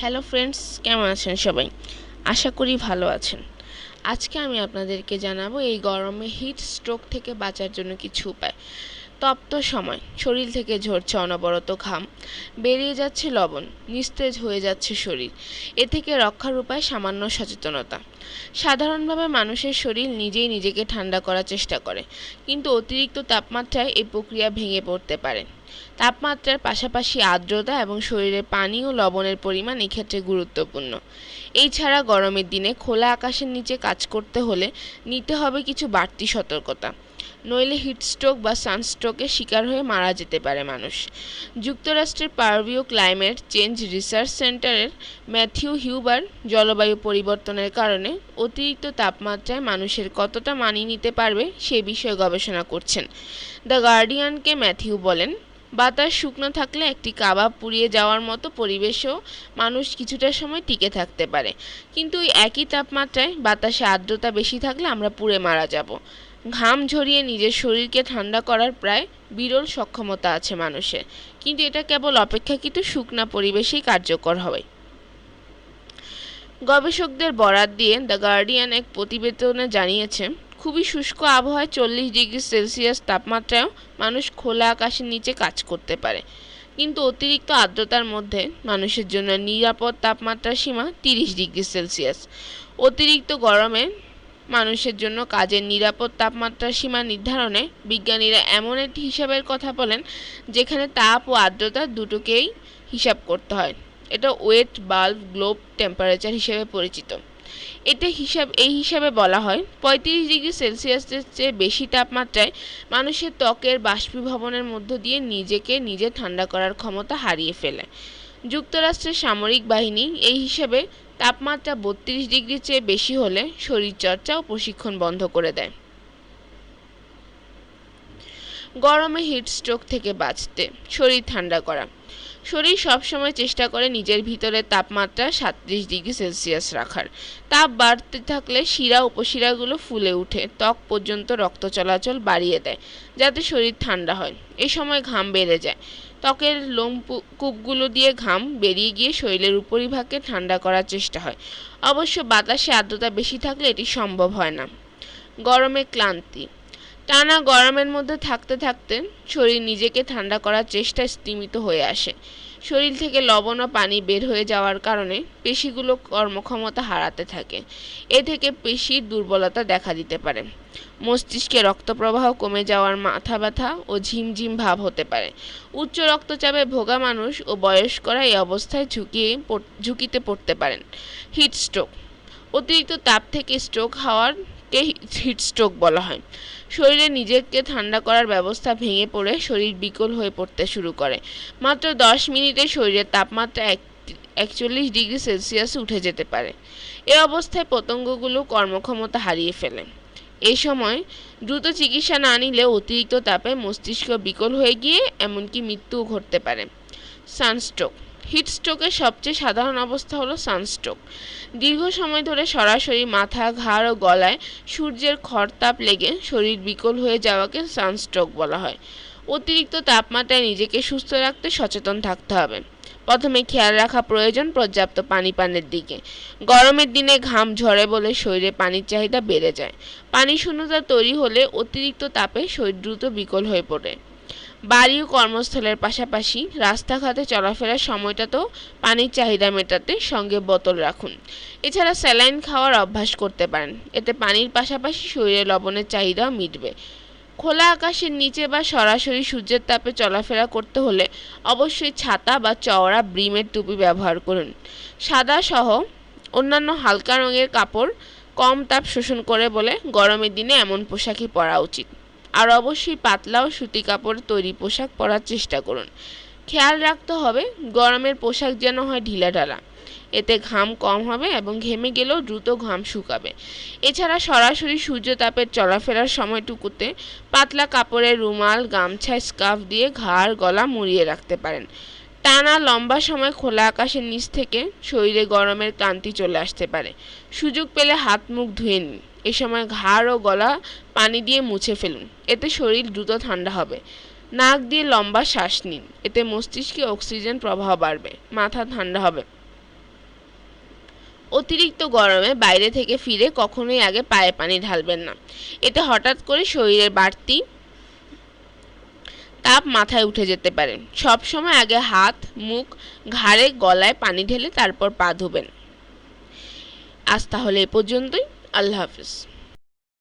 Hello friends কেমন আছেন সবাই? আশা করি ভালো আছেন। আজকে আমি আপনাদেরকে জানাব এই গরমে হিট স্ট্রোক থেকে বাঁচার জন্য কিছু উপায়। তপ্ত সময়। শরীর থেকে ঝরছে অনবরত ঘাম। বেরিয়ে যাচ্ছে লবণ। নিস্তেজ হয়ে যাচ্ছে শরীর। এ থেকে রক্ষার উপায় সামান্য সচেতনতা। সাধারণভাবে মানুষের শরীর নিজেই নিজেকে ঠান্ডা করার চেষ্টা করে। কিন্তু অতিরিক্ত তাপমাত্রায় এই প্রক্রিয়া ভেঙে পড়তে পারে। তাপমাত্রার পাশাপাশি আর্দ্রতা এবং শরীরে পানি ও লবণের পরিমাণ এক্ষেত্রে গুরুত্বপূর্ণ। এই ছাড়া গরমের দিনে খোলা আকাশের নিচে কাজ করতে হলে নিতে হবে কিছু বাড়তি সতর্কতা। নইলে হিটস্ট্রোক বা সানস্ট্রোকের শিকার হয়ে মারা যেতে পারে মানুষ। যুক্তরাষ্ট্রের পারভিউ ক্লাইমেট চেঞ্জ রিসার্চ সেন্টারের ম্যাথিউ হিউবার জলবায়ু পরিবর্তনের কারণে অতিরিক্ত তাপমাত্রায় মানুষের কতটা মানিয়ে নিতে পারবে সে বিষয়ে গবেষণা করছেন। দ্য গার্ডিয়ানকে ম্যাথিউ বলেন, বাতাস শুকনো থাকলে একটি কাবাব পুড়িয়ে যাওয়ার মতো পরিবেশেও মানুষ কিছুটা সময় টিকে থাকতে পারে। কিন্তু ওই একই তাপমাত্রায় বাতাসে আর্দ্রতা বেশি থাকলে আমরা পুড়ে মারা যাব। ঘাম ঝরিয়ে নিজের শরীরকে ঠান্ডা করার প্রায় বিরল সক্ষমতা আছে মানুষের। কিন্তু এটা কেবল অপেক্ষাকৃত শুকনা পরিবেশেই কার্যকর হবে। গবেষকদের বরাত দিয়ে দ্য গার্ডিয়ান এক প্রতিবেদনে জানিয়েছে, খুবই শুষ্ক আবহাওয়ায় চল্লিশ ডিগ্রি সেলসিয়াস তাপমাত্রায়ও মানুষ খোলা আকাশের নিচে কাজ করতে পারে। কিন্তু অতিরিক্ত আর্দ্রতার মধ্যে মানুষের জন্য নিরাপদ তাপমাত্রার সীমা তিরিশ ডিগ্রি সেলসিয়াস। অতিরিক্ত গরমে মানুষের জন্য কাজের নিরাপদ তাপমাত্রার সীমা নির্ধারণে বিজ্ঞানীরা এমন একটি হিসাবের কথা বলেন, যেখানে তাপ ও আর্দ্রতা দুটোকেই হিসাব করতে হয়। এটা ওয়েট, বাল্ব, গ্লোব, টেম্পারেচার হিসেবে পরিচিত। এটা হিসাব, এই হিসাবে বলা হয়, পঁয়ত্রিশ ডিগ্রি সেলসিয়াসের চেয়ে বেশি তাপমাত্রায় মানুষের ত্বকের বাষ্পীভবনের মধ্য দিয়ে নিজেকে নিজে ঠান্ডা করার ক্ষমতা হারিয়ে ফেলে। যুক্তরাষ্ট্রের সামরিক বাহিনী এই হিসাবে তাপমাত্রা বত্রিশ ডিগ্রির চেয়ে বেশি হলে শরীরচর্চা ও প্রশিক্ষণ বন্ধ করে দেয়। গরমে হিটস্ট্রোক থেকে বাঁচতে, শরীর ঠান্ডা করা। শরীর সবসময় চেষ্টা করে নিজের ভিতরে তাপমাত্রা সাতত্রিশ ডিগ্রি সেলসিয়াস রাখার। তাপ বাড়তে থাকলে শিরা উপশিরাগুলো ফুলে উঠে, ত্বক পর্যন্ত রক্ত চলাচল বাড়িয়ে দেয়, যাতে শরীর ঠান্ডা হয়। এ সময় ঘাম বেড়ে যায়। ত্বকের লোম কূপগুলো দিয়ে ঘাম বেরিয়ে গিয়ে শরীরের উপরিভাগকে ঠান্ডা করার চেষ্টা হয়। অবশ্য বাতাসে আর্দ্রতা বেশি থাকলে এটি সম্ভব হয় না। গরমে ক্লান্তি। টানা গরমের মধ্যে থাকতে থাকতে শরীর নিজেকে ঠান্ডা করার চেষ্টায় স্তিমিত হয়ে আসে। শরীর থেকে লবণ ও পানি বের হয়ে যাওয়ার কারণে পেশিগুলো কর্মক্ষমতা হারাতে থাকে। এ থেকে পেশির দুর্বলতা দেখা দিতে পারে। মস্তিষ্কে রক্ত প্রবাহ কমে যাওয়ার মাথা ব্যথা ও ঝিমঝিম ভাব হতে পারে। উচ্চ রক্তচাপে ভোগা মানুষ ও বয়স্করা এই অবস্থায় ঝুঁকিয়ে ঝুঁকিতে পড়তে পারেন। Heat stroke. অতিরিক্ত তাপ থেকে স্ট্রোক হওয়ারকে হিট স্ট্রোক বলা হয়। শরীরে নিজেকে ঠান্ডা করার ব্যবস্থা ভেঙে পড়ে শরীর বিকল হয়ে পড়তে শুরু করে। মাত্র দশ মিনিটে শরীরের তাপমাত্রা এক, একচল্লিশ ডিগ্রি সেলসিয়াস উঠে যেতে পারে। এ অবস্থায় পতঙ্গগুলো কর্মক্ষমতা হারিয়ে ফেলে। এ সময় দ্রুত চিকিৎসা না নিলে অতিরিক্ত তাপে মস্তিষ্ক বিকল হয়ে গিয়ে এমনকি মৃত্যুও ঘটতে পারে। সানস্ট্রোক হিট স্ট্রোকের সবচেয়ে সাধারণ অবস্থা হলো সানস্ট্রোক। দীর্ঘ সময় ধরে সরাসরি মাথা, ঘাড় ও গলায় সূর্যের খরতাপ লেগে শরীর বিকল হয়ে যাওয়াকে সানস্ট্রোক বলা হয়। অতিরিক্ত তাপমাত্রায় নিজেকে সুস্থ রাখতে সচেতন থাকতে হবে। প্রথমে খেয়াল রাখা প্রয়োজন পর্যাপ্ত পানি পানের দিকে। গরমের দিনে ঘাম ঝরে বলে শরীরে পানির চাহিদা বেড়ে যায়। পানি শূন্যতা তৈরি হলে অতিরিক্ত তাপে শরীর দ্রুত বিকল হয়ে পড়ে। বাড়ি ও কর্মস্থলের পাশাপাশি রাস্তাঘাটে চলাফেরার সময়টাতেও পানির চাহিদা মেটাতে সঙ্গে বোতল রাখুন। এছাড়া স্যালাইন খাওয়ার অভ্যাস করতে পারেন। এতে পানির পাশাপাশি শরীরে লবণের চাহিদাও মিটবে। খোলা আকাশের নিচে বা সরাসরি সূর্যের তাপে চলাফেরা করতে হলে অবশ্যই ছাতা বা চওড়া ব্রিমের টুপি ব্যবহার করুন। সাদা সহ অন্যান্য হালকা রঙের কাপড় কম তাপ শোষণ করে বলে গরমের দিনে এমন পোশাকই পরা উচিত। আর অবশ্যই পাতলা ও সুতি কাপড় তৈরি পোশাক পরার চেষ্টা করুন। খেয়াল রাখতে হবে, গরমের পোশাক যেন হয় ঢিলাঢালা এতে ঘাম কম হবে এবং ঘেমে গেলেও দ্রুত ঘাম শুকাবে। এছাড়া সরাসরি সূর্যতাপের চলাফেরার সময়টুকুতে পাতলা কাপড়ের রুমাল, গামছা, স্কার্ফ দিয়ে ঘাড়, গলা মুড়িয়ে রাখতে পারেন। টানা লম্বা সময় খোলা আকাশের নিচ থেকে শরীরে গরমের ক্লান্তি চলে আসতে পারে। সুযোগ পেলে হাত মুখ ধুয়ে নিন। এ সময় ঘাড় ও গলা পানি দিয়ে মুছে ফেলুন। এতে শরীর দ্রুত ঠান্ডা হবে। নাক দিয়ে লম্বা শ্বাস নিন। এতে মস্তিষ্কে অক্সিজেন প্রবাহ বাড়বে। মাথা ঠান্ডা হবে। অতিরিক্ত গরমে বাইরে থেকে ফিরে কখনোই আগে পায়ে পানি ঢালবেন না। এতে হঠাৎ করে শরীরের বাড়তি তাপ মাথায় উঠে যেতে পারে। সব সময় আগে হাত, মুখ, ঘাড়ে, গলায় পানি ঢেলে তারপর পা ধুবেন। আজ তাহলে এ পর্যন্তই। আল্লাহ হাফিজ